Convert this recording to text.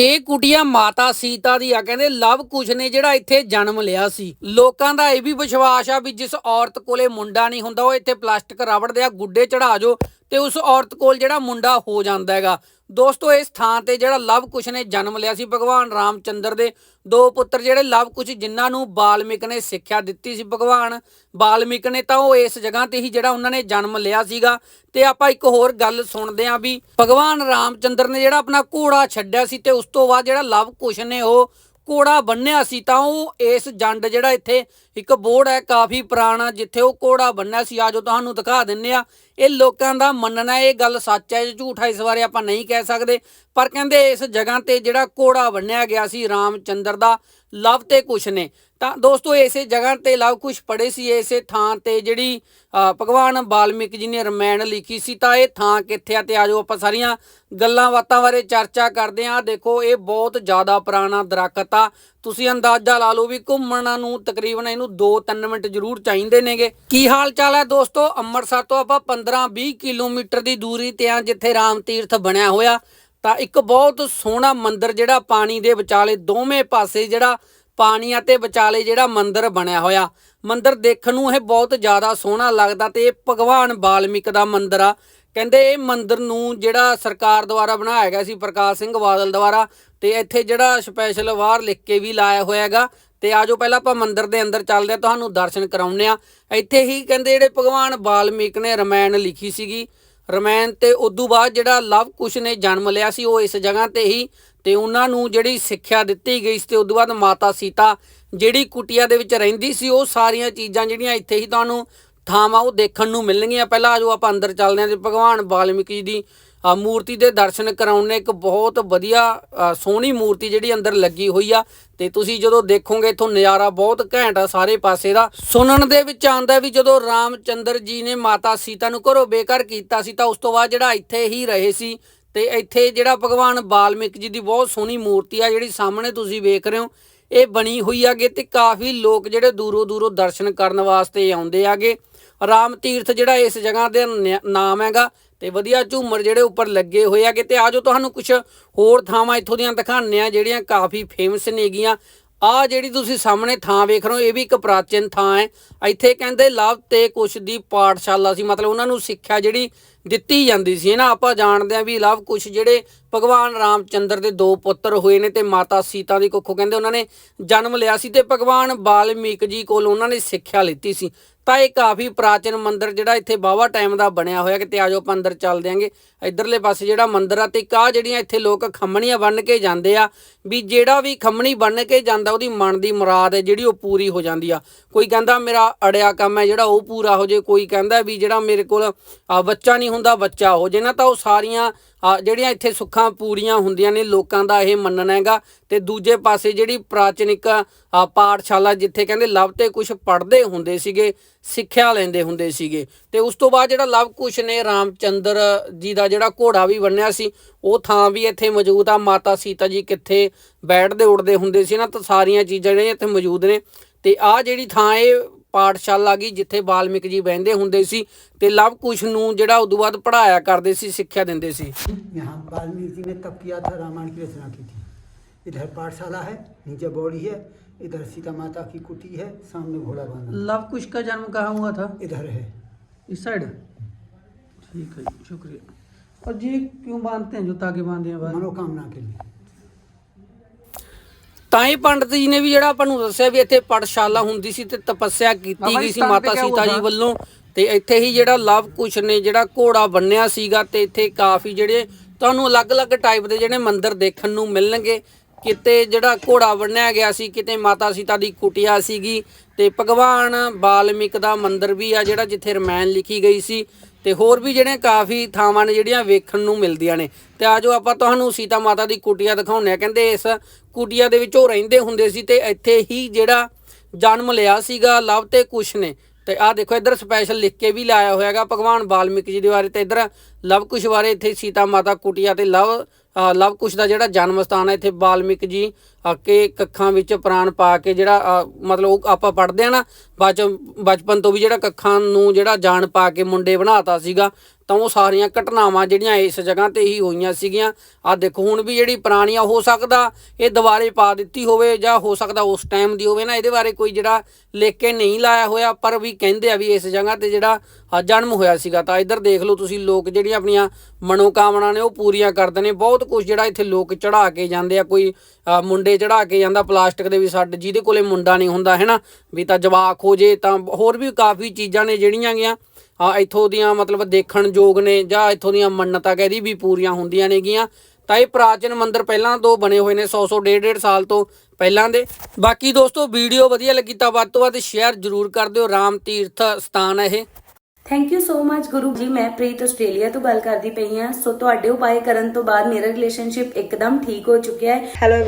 ਇਹ ਕੁਟੀਆ ਮਾਤਾ ਸੀਤਾ ਦੀ ਆ, ਕਹਿੰਦੇ ਲਵ ਕੁਸ਼ ਨੇ ਜਿਹੜਾ ਇੱਥੇ ਜਨਮ ਲਿਆ ਸੀ। ਲੋਕਾਂ ਦਾ ਇਹ ਵੀ ਵਿਸ਼ਵਾਸ ਆ ਵੀ ਜਿਸ ਔਰਤ ਕੋਲੇ ਮੁੰਡਾ ਨਹੀਂ ਹੁੰਦਾ, ਉਹ ਇੱਥੇ ਪਲਾਸਟਿਕ ਰਬੜ ਦੇ ਆ, ਗੁੱਡੇ ਚੜਾ ਜੋ ਤੇ ਉਸ ਔਰਤ ਕੋਲ ਜਿਹੜਾ ਮੁੰਡਾ ਹੋ ਜਾਂਦਾ ਹੈਗਾ। ਦੋਸਤੋ, ਇਸ ਥਾਂ ਤੇ ਜਿਹੜਾ ਲਵ ਕੁਸ਼ ਨੇ ਜਨਮ ਲਿਆ ਸੀ ਭਗਵਾਨ ਰਾਮਚੰਦਰ ਦੇ, ਦੋ ਪੁੱਤਰ ਜਿਹੜੇ ਲਵ ਕੁਸ਼ ਜਿਨ੍ਹਾਂ ਨੂੰ ਬਾਲਮਿਕ ਨੇ ਸਿੱਖਿਆ ਦਿੱਤੀ ਸੀ ਭਗਵਾਨ, ਬਾਲਮਿਕ ਨੇ ਤਾਂ ਉਹ ਇਸ ਜਗ੍ਹਾ ਤੇ ਹੀ ਜਿਹੜਾ ਉਹਨਾਂ ਨੇ ਜਨਮ ਲਿਆ ਸੀਗਾ। ਤੇ ਆਪਾਂ ਇੱਕ ਹੋਰ ਗੱਲ ਸੁਣਦੇ ਆਂ ਵੀ ਭਗਵਾਨ ਰਾਮਚੰਦਰ ਨੇ ਜਿਹੜਾ ਆਪਣਾ ਘੋੜਾ ਛੱਡਿਆ ਸੀ ਤੇ ਉਸ ਤੋਂ ਬਾਅਦ ਜਿਹੜਾ ਲਵ ਕੁਸ਼ ਨੇ ਉਹ ਘੋੜਾ ਬੰਨਿਆ ਸੀ ਤਾਂ ਉਹ ਇਸ ਜੰਡ ਜਿਹੜਾ ਇੱਥੇ ਇੱਕ ਬੋਰਡ ਹੈ, ਕਾਫੀ ਪੁਰਾਣਾ, ਜਿੱਥੇ ਉਹ ਘੋੜਾ ਬੰਨਿਆ ਸੀ। ਆਜੋ ਤੁਹਾਨੂੰ ਦਿਖਾ ਦਿੰਨੇ ਆ। ਇਹ ਲੋਕਾਂ ਦਾ ਮੰਨਣਾ ਇਹ ਗੱਲ ਸੱਚ ਹੈ ਜਾਂ ਝੂਠ ਹੈ, ਇਸ ਬਾਰੇ ਆਪਾਂ ਨਹੀਂ ਕਹਿ ਸਕਦੇ। ਪਰ ਕਹਿੰਦੇ ਇਸ ਜਗ੍ਹਾ ਤੇ ਜਿਹੜਾ ਘੋੜਾ ਬੰਨਿਆ ਗਿਆ ਸੀ ਰਾਮਚੰਦਰ ਦਾ, ਲਵ ਤੇ ਕੁਛ ਨੇ। ਤਾਂ ਦੋਸਤੋ, ਇਸੇ ਜਗ੍ਹਾ ਤੇ ਲਵ ਕੁਸ਼ ਪੜੇ ਸੀ, ਇਸੇ ਥਾਂ ਤੇ ਜਿਹੜੀ ਭਗਵਾਨ ਬਾਲਮੀਕ ਜੀ ਨੇ ਰਮਾਇਣ ਲਿਖੀ ਸੀ, ਤਾਂ ਇਹ ਥਾਂ ਕਿੱਥੇ ਆ ਤੇ ਆਜੋ ਆਪਾਂ ਸਾਰੀਆਂ ਗੱਲਾਂ ਬਾਤਾਂ ਬਾਰੇ ਚਰਚਾ ਕਰਦੇ ਹਾਂ। ਦੇਖੋ, ਇਹ ਬਹੁਤ ਜ਼ਿਆਦਾ ਪੁਰਾਣਾ ਦਰਖਤ ਆ। ਤੁਸੀਂ ਅੰਦਾਜ਼ਾ ਲਾ ਲਓ ਵੀ ਘੁੰਮਣ ਨੂੰ ਤਕਰੀਬਨ ਇਹਨੂੰ 2-3 ਮਿੰਟ ਜ਼ਰੂਰ ਚਾਹੀਦੇ ਨੇਗੇ। ਕੀ ਹਾਲ ਚਾਲ ਹੈ ਦੋਸਤੋ? ਅੰਮ੍ਰਿਤਸਰ ਤੋਂ ਆਪਾਂ 15-20 ਕਿਲੋਮੀਟਰ ਦੀ ਦੂਰੀ ਤੇ ਆ, ਜਿੱਥੇ ਰਾਮ ਤੀਰਥ ਬਣਿਆ ਹੋਇਆ। ਤਾਂ ਇੱਕ ਬਹੁਤ ਸੋਹਣਾ ਮੰਦਿਰ ਜਿਹੜਾ, ਪਾਣੀ ਦੇ ਵਿਚਾਲੇ ਦੋਵੇਂ ਪਾਸੇ ਜਿਹੜਾ ਪਾਣੀ ਅਤੇ ਵਿਚਾਲੇ ਜਿਹੜਾ ਮੰਦਿਰ ਬਣਿਆ ਹੋਇਆ। ਮੰਦਿਰ ਦੇਖਣ ਨੂੰ ਇਹ ਬਹੁਤ ਜ਼ਿਆਦਾ ਸੋਹਣਾ ਲੱਗਦਾ ਤੇ ਇਹ ਭਗਵਾਨ ਬਾਲਮੀਕ ਦਾ ਮੰਦਿਰ ਆ। ਕਹਿੰਦੇ ਇਹ ਮੰਦਿਰ ਨੂੰ ਜਿਹੜਾ ਸਰਕਾਰ ਦੁਆਰਾ ਬਣਾਇਆ ਗਿਆ ਸੀ, ਪ੍ਰਕਾਸ਼ ਸਿੰਘ ਬਾਦਲ ਦੁਆਰਾ, ਤੇ ਇੱਥੇ ਜਿਹੜਾ ਸਪੈਸ਼ਲ ਵਾਰ ਲਿਖ ਕੇ ਵੀ ਲਾਇਆ ਹੋਇਆ ਹੈਗਾ। ਤੇ ਆਜੋ ਪਹਿਲਾਂ ਆਪਾਂ ਮੰਦਿਰ ਦੇ ਅੰਦਰ ਚੱਲਦੇ ਆ ਤੁਹਾਨੂੰ ਦਰਸ਼ਨ ਕਰਾਉਂਦੇ ਆ ਇੱਥੇ ਹੀ ਕਹਿੰਦੇ ਜਿਹੜੇ ਭਗਵਾਨ ਬਾਲਮੀਕ ਨੇ ਰਮਾਇਣ ਲਿਖੀ ਸੀਗੀ। ਰਮਾਇਣ ਤੇ ਉਦੋਂ ਬਾਅਦ ਜਿਹੜਾ ਲਵ ਕੁਸ਼ ਨੇ ਜਨਮ ਲਿਆ ਸੀ, ਉਹ ਇਸ ਜਗ੍ਹਾ ਤੇ ਹੀ ਤੇ ਉਹਨਾਂ ਨੂੰ ਜਿਹੜੀ ਸਿੱਖਿਆ ਦਿੱਤੀ ਗਈ ਸੀ ਤੇ ਉਦੋਂ ਬਾਅਦ ਮਾਤਾ ਸੀਤਾ ਜਿਹੜੀ ਕੁਟੀਆ ਦੇ ਵਿੱਚ ਰਹਿੰਦੀ ਸੀ, ਉਹ ਸਾਰੀਆਂ ਚੀਜ਼ਾਂ ਜਿਹੜੀਆਂ ਇੱਥੇ ਹੀ ਤੁਹਾਨੂੰ ਥਾਵਾਂ ਉਹ ਦੇਖਣ ਨੂੰ ਮਿਲਣਗੀਆਂ। ਪਹਿਲਾਂ ਆਜੋ ਆਪਾਂ ਅੰਦਰ ਚੱਲਦੇ ਹਾਂ ਤੇ ਭਗਵਾਨ ਵਾਲਮੀਕੀ ਜੀ ਦੀ ਮੂਰਤੀ ਦੇ ਦਰਸ਼ਨ ਕਰਾਉਣੇ ਇੱਕ ਬਹੁਤ ਵਧੀਆ ਸੋਹਣੀ ਮੂਰਤੀ ਜਿਹੜੀ ਅੰਦਰ ਲੱਗੀ ਹੋਈ ਆ। ਤੇ ਤੁਸੀਂ ਜਦੋਂ ਦੇਖੋਗੇ ਇਥੋਂ ਨਜ਼ਾਰਾ ਬਹੁਤ ਘੈਂਟ ਆ ਸਾਰੇ ਪਾਸੇ ਦਾ। ਸੁਣਨ ਦੇ ਵਿੱਚ ਆਉਂਦਾ ਵੀ ਜਦੋਂ ਰਾਮਚੰਦਰ ਜੀ ਨੇ ਮਾਤਾ ਸੀਤਾ ਨੂੰ ਘਰੋਂ ਬੇਘਰ ਕੀਤਾ ਸੀ ਤਾਂ ਉਸ ਤੋਂ ਬਾਅਦ ਜਿਹੜਾ ਇੱਥੇ ਹੀ ਰਹੇ ਸੀ। ਤੇ ਇੱਥੇ ਜਿਹੜਾ ਭਗਵਾਨ ਬਾਲਮਿਕ ਜੀ ਦੀ ਬਹੁਤ ਸੋਹਣੀ ਮੂਰਤੀ ਆ, ਜਿਹੜੀ ਸਾਹਮਣੇ ਤੁਸੀਂ ਵੇਖ ਰਹੇ ਹੋ, ਇਹ ਬਣੀ ਹੋਈ ਆਗੇ ਤੇ ਕਾਫੀ ਲੋਕ ਜਿਹੜੇ ਦੂਰੋਂ ਦੂਰੋਂ ਦਰਸ਼ਨ ਕਰਨ ਵਾਸਤੇ ਆਉਂਦੇ ਆਗੇ ਰਾਮ ਤੀਰਥ ਜਿਹੜਾ ਇਸ ਜਗ੍ਹਾ ਦੇ ਨ- ਨਾਮ ਹੈਗਾ ਤੇ ਵਧੀਆ ਝੂਮਰ ਜਿਹੜੇ ਉੱਪਰ ਲੱਗੇ ਹੋਏ ਆਗੇ ਤੇ ਆਜੋ ਤੁਹਾਨੂੰ ਕੁਝ ਹੋਰ ਥਾਵਾਂ ਇੱਥੋਂ ਦੀਆਂ ਦਿਖਾਉਂਦੇ ਆ, ਜਿਹੜੀਆਂ ਕਾਫੀ ਫੇਮਸ ਨੇਗੀਆਂ। ਆ ਜਿਹੜੀ ਤੁਸੀਂ ਸਾਹਮਣੇ ਥਾਂ ਵੇਖ ਰਹੇ ਹੋ, ਇਹ ਵੀ ਇੱਕ ਪ੍ਰਾਚੀਨ ਥਾਂ ਹੈ। ਇੱਥੇ ਕਹਿੰਦੇ ਲਵ ਤੇ ਕੁਸ਼ ਦੀ ਪਾਠਸ਼ਾਲਾ ਸੀ, ਮਤਲਬ ਉਹਨਾਂ ਨੂੰ ਸਿੱਖਿਆ ਜਿਹੜੀ ਦਿੱਤੀ ਜਾਂਦੀ ਸੀ ਨਾ? ਆਪਾਂ ਜਾਣਦੇ ਆ ਵੀ ਲਵ ਕੁਸ਼ ਜਿਹੜੇ ਭਗਵਾਨ ਰਾਮਚੰਦਰ ਦੇ ਦੋ ਪੁੱਤਰ ਹੋਏ ਨੇ ਤੇ ਮਾਤਾ ਸੀਤਾ ਦੀ ਕੁੱਖੋਂ ਕਹਿੰਦੇ ਉਹਨਾਂ ਨੇ ਜਨਮ ਲਿਆ ਸੀ ਤੇ ਭਗਵਾਨ ਬਾਲਮੀਕ ਜੀ ਕੋਲ ਉਹਨਾਂ ਨੇ ਸਿੱਖਿਆ ਲਿੱਤੀ ਸੀ। ਤਾਂ ਇਹ ਕਾਫੀ ਪ੍ਰਾਚੀਨ ਮੰਦਿਰ ਜਿਹੜਾ ਇੱਥੇ ਬਾਵਾ ਟਾਈਮ ਦਾ ਬਣਿਆ ਹੋਇਆ, ਕਿਤੇ ਆਜੋ ਆਪਾਂ ਅੰਦਰ ਚੱਲਦੇ ਆਂਗੇ ਇਧਰਲੇ ਪਾਸੇ ਜਿਹੜਾ ਮੰਦਿਰ ਆ, ਤੇ ਕਾ ਜਿਹੜੀਆਂ ਇੱਥੇ ਲੋਕ ਖੰਮਣੀਆਂ ਬੰਨ ਕੇ ਜਾਂਦੇ ਆ, ਵੀ ਜਿਹੜਾ ਵੀ ਖੰਮਣੀ ਬੰਨ ਕੇ ਜਾਂਦਾ, ਉਹਦੀ ਮਨ ਦੀ ਮੁਰਾਦ ਹੈ ਜਿਹੜੀ ਉਹ ਪੂਰੀ ਹੋ ਜਾਂਦੀ ਆ। ਕੋਈ ਕਹਿੰਦਾ ਮੇਰਾ ਅੜਿਆ ਕੰਮ ਹੈ ਜਿਹੜਾ, ਉਹ ਪੂਰਾ ਹੋ ਜੇ। ਕੋਈ ਕਹਿੰਦਾ ਵੀ ਜਿਹੜਾ ਮੇਰੇ ਕੋਲ ਬੱਚਾ ਨਹੀਂ ਹੁੰਦਾ, ਬੱਚਾ ਹੋ ਜੇ ਨਾ, ਤਾਂ ਉਹ ਸਾਰੀਆਂ ਜਿਹੜੀਆਂ ਇੱਥੇ ਸੁੱਖਾਂ ਪੂਰੀਆਂ ਹੁੰਦੀਆਂ ਨੇ ਲੋਕਾਂ ਦਾ ਇਹ ਮੰਨਣਾ ਹੈਗਾ। ਤੇ ਦੂਜੇ ਪਾਸੇ ਜਿਹੜੀ ਪ੍ਰਾਚੀਨਿਕ ਪਾਠਸ਼ਾਲਾ ਜਿੱਥੇ ਕਹਿੰਦੇ ਲਵ ਤੇ ਕੁਝ ਪੜ੍ਹਦੇ ਹੁੰਦੇ ਸੀਗੇ, ਸਿੱਖਿਆ ਲੈਂਦੇ ਹੁੰਦੇ ਸੀਗੇ। ਤੇ ਉਸ ਤੋਂ ਬਾਅਦ ਜਿਹੜਾ ਲਵ ਕੁਸ਼ ਨੇ, ਰਾਮਚੰਦਰ ਜੀ ਦਾ ਜਿਹੜਾ ਘੋੜਾ ਵੀ ਬੰਨਿਆ ਸੀ, ਉਹ ਥਾਂ ਵੀ ਇੱਥੇ ਮੌਜੂਦ ਆ। ਮਾਤਾ ਸੀਤਾ ਜੀ ਕਿੱਥੇ ਬੈਠਦੇ ਉੱਡਦੇ ਹੁੰਦੇ ਸੀ ਨਾ, ਤਾਂ ਸਾਰੀਆਂ ਚੀਜ਼ਾਂ ਜਿਹੜੀਆਂ ਇੱਥੇ ਮੌਜੂਦ ਨੇ। ਤੇ ਆ ਜਿਹੜੀ ਥਾਂ ਇਹ ਪਾਠਸ਼ਾਲਾ ਗਈ ਜਿੱਥੇ ਬਾਲਮਿਕ ਜੀ ਬਹਿੰਦੇ ਹੁੰਦੇ ਸੀ ਤੇ ਲਵ ਕੁਸ਼ ਨੂੰ ਜਿਹੜਾ ਉਦੋਂ ਬਾਅਦ ਪੜ੍ਹਾਇਆ ਕਰਦੇ ਸੀ ਸਿੱਖਿਆ ਦਿੰਦੇ ਸੀ यहाँ वाल्मीकि जी ने तब किया था रामायण की रचना की थी इधर पाठशाला है नीचे बौड़ी है इधर सीता माता की कुटी है सामने घोड़ा बांधा लव कुश का जन्म कहाँ हुआ था इधर है इस साइड ठीक है जी शुक्रिया और जी क्यों बांधते हैं जो ताकि बांधे हैं बाद मनोकामना के लिए ਤਾਂ ਹੀ ਪੰਡਤ ਜੀ ਨੇ ਵੀ ਜਿਹੜਾ ਆਪਾਂ ਨੂੰ ਦੱਸਿਆ ਵੀ ਇੱਥੇ ਪੜਸ਼ਾਲਾ ਹੁੰਦੀ ਸੀ ਤੇ ਤਪੱਸਿਆ ਕੀਤੀ ਗਈ ਸੀ ਮਾਤਾ ਸੀਤਾ ਜੀ ਵੱਲੋਂ। ਤੇ ਇੱਥੇ ਹੀ ਜਿਹੜਾ ਲਵ ਕੁਸ਼ ਨੇ ਜਿਹੜਾ ਘੋੜਾ ਬੰਨਿਆ ਸੀਗਾ ਤੇ ਇੱਥੇ ਕਾਫੀ ਜਿਹੜੇ ਤੁਹਾਨੂੰ ਅਲੱਗ-ਅਲੱਗ ਟਾਈਪ ਦੇ ਜਿਹੜੇ ਮੰਦਿਰ ਦੇਖਣ ਨੂੰ ਮਿਲਣਗੇ। ਕਿਤੇ ਜਿਹੜਾ ਘੋੜਾ ਬੰਨਿਆ ਗਿਆ ਸੀ, ਕਿਤੇ ਮਾਤਾ ਸੀਤਾ ਦੀ ਕੁਟਿਆ ਸੀਗੀ ਤੇ ਭਗਵਾਨ ਬਾਲਮਿਕ ਦਾ ਮੰਦਿਰ ਵੀ ਆ ਜਿਹੜਾ ਜਿੱਥੇ ਰਮਾਇਣ ਲਿਖੀ ਗਈ ਸੀ ਤੇ ਹੋਰ ਵੀ ਜਿਹੜੇ ਕਾਫੀ ਥਾਵਾਂ ਨੇ ਜਿਹੜੀਆਂ ਵੇਖਣ ਨੂੰ ਮਿਲਦੀਆਂ ਨੇ। ਤੇ ਆਜੋ ਆਪਾਂ ਤੁਹਾਨੂੰ ਸੀਤਾ ਮਾਤਾ ਦੀ ਕੁਟਿਆ ਦਿਖਾਉਂਦੇ ਆ ਕਹਿੰਦੇ ਇਸ ਕੁਟਿਆ ਦੇ ਵਿੱਚ ਉਹ ਰਹਿੰਦੇ ਹੁੰਦੇ ਸੀ ਤੇ ਇੱਥੇ ਹੀ ਜਿਹੜਾ ਜਨਮ ਲਿਆ ਸੀਗਾ, ਲਵ ਤੇ ਕੁਸ਼ ਨੇ। ਤੇ ਆਹ ਦੇਖੋ ਇੱਧਰ ਸਪੈਸ਼ਲ ਲਿਖ ਕੇ ਵੀ ਲਾਇਆ ਹੋਇਆਗਾ ਭਗਵਾਨ ਵਾਲਮੀਕ ਜੀ ਦੇ ਬਾਰੇ ਤੇ ਇੱਧਰ ਲਵ ਕੁਸ਼ ਬਾਰੇ ਇੱਥੇ ਸੀਤਾ ਮਾਤਾ ਕੁਟਿਆ ਤੇ ਲਵ ਅ, ਲਵ ਕੁਸ਼ ਦਾ ਜਿਹੜਾ ਜਨਮ ਸਥਾਨ ਹੈ ਇੱਥੇ ਬਾਲਮਿਕ ਜੀ ਕੇ ਕੱਖਾਂ ਵਿੱਚ ਪ੍ਰਾਣ ਪਾ ਕੇ ਜਿਹੜਾ ਮਤਲਬ ਉਹ ਆਪਾਂ ਪੜਦੇ ਆ ਨਾ ਬਚ ਬਚਪਨ ਤੋਂ ਵੀ ਜਿਹੜਾ ਕੱਖਾਂ ਨੂੰ ਜਿਹੜਾ ਜਾਨ ਪਾ ਕੇ ਮੁੰਡੇ ਬਣਾਤਾ ਸੀਗਾ ਤਾਂ ਉਹ ਸਾਰੀਆਂ ਘਟਨਾਵਾਂ ਜਿਹੜੀਆਂ ਇਸ ਜਗ੍ਹਾ ਤੇ ਹੀ ਹੋਈਆਂ ਸੀਗੀਆਂ। ਆ ਦੇਖੋ, ਹੁਣ ਵੀ ਜਿਹੜੀ ਪੁਰਾਣੀਆਂ ਹੋ ਸਕਦਾ ਇਹ ਦੁਬਾਰੇ ਪਾ ਦਿੱਤੀ ਹੋਵੇ ਜਾਂ ਹੋ ਸਕਦਾ ਉਸ ਟਾਈਮ ਦੀ ਹੋਵੇ ਨਾ, ਇਹਦੇ ਬਾਰੇ ਕੋਈ ਜਿਹੜਾ ਲਿਖ ਕੇ ਨਹੀਂ ਲਾਇਆ ਹੋਇਆ, ਪਰ ਵੀ ਕਹਿੰਦੇ ਆ ਵੀ ਇਸ ਜਗ੍ਹਾ ਤੇ ਜਿਹੜਾ ਜਨਮ ਹੋਇਆ ਸੀਗਾ। ਤਾਂ ਇੱਧਰ ਦੇਖ ਲਓ ਤੁਸੀਂ, ਲੋਕ ਜਿਹੜੀਆਂ ਆਪਣੀਆਂ ਮਨੋਕਾਮਨਾ ਨੇ ਉਹ ਪੂਰੀਆਂ ਕਰਦੇ ਨੇ। ਬਹੁਤ ਕੁਝ ਜਿਹੜਾ ਇੱਥੇ ਲੋਕ ਚੜਾ ਕੇ ਜਾਂਦੇ ਆ, ਕੋਈ ਮੁੰਡੇ ਚੜਾ ਕੇ ਜਾਂਦਾ ਪਲਾਸਟਿਕ ਦੇ ਵੀ ਛੱਡ ਜਿਹਦੇ ਕੋਲੇ ਮੁੰਡਾ ਨਹੀਂ ਹੁੰਦਾ, ਹੈ ਨਾ? ਵੀ ਤਾਂ ਜਵਾਕ ਹੋ ਜੇ ਤਾਂ ਹੋਰ ਵੀ ਕਾਫੀ ਚੀਜ਼ਾਂ ਨੇ ਜਿਹੜੀਆਂ ਗੀਆਂ। ਆ ਇੱਥੋਂ ਦੀਆਂ ਮਤਲਬ ਦੇਖਣ ਯੋਗ ਨੇ ਜਾਂ ਇੱਥੋਂ ਦੀਆਂ ਮੰਨਤਾਂ ਕਹਦੀ ਵੀ ਪੂਰੀਆਂ ਹੁੰਦੀਆਂ ਨੇਗੀਆਂ। ਤਾਂ ਇਹ ਪ੍ਰਾਚੀਨ ਮੰਦਿਰ ਪਹਿਲਾਂ ਤੋਂ ਬਣੇ ਹੋਏ ਨੇ 100 100 150 ਸਾਲ ਤੋਂ ਪਹਿਲਾਂ ਦੇ। ਬਾਕੀ ਦੋਸਤੋ ਵੀਡੀਓ ਵਧੀਆ ਲੱਗੀ ਤਾਂ ਵੱਧ ਤੋਂ ਵੱਧ ਸ਼ੇਅਰ ਜ਼ਰੂਰ ਕਰ ਦਿਓ। ਰਾਮ ਤੀਰਥ ਸਥਾਨ ਹੈ ਇਹ। Thank you so much Guru ji. ਮੈਂ ਪ੍ਰੀਤ ਆਸਟ੍ਰੇਲੀਆ ਤੋਂ ਗੱਲ ਕਰਦੀ ਪਈ ਹਾਂ। ਸੋ ਤੁਹਾਡੇ ਉਪਾਏ ਕਰਨ ਤੋਂ ਬਾਅਦ ਮੇਰਾ ਰਿਲੇਸ਼ਨਸ਼ਿਪ ਇੱਕਦਮ ਠੀਕ ਹੋ ਚੁੱਕਿਆ ਹੈ। Hello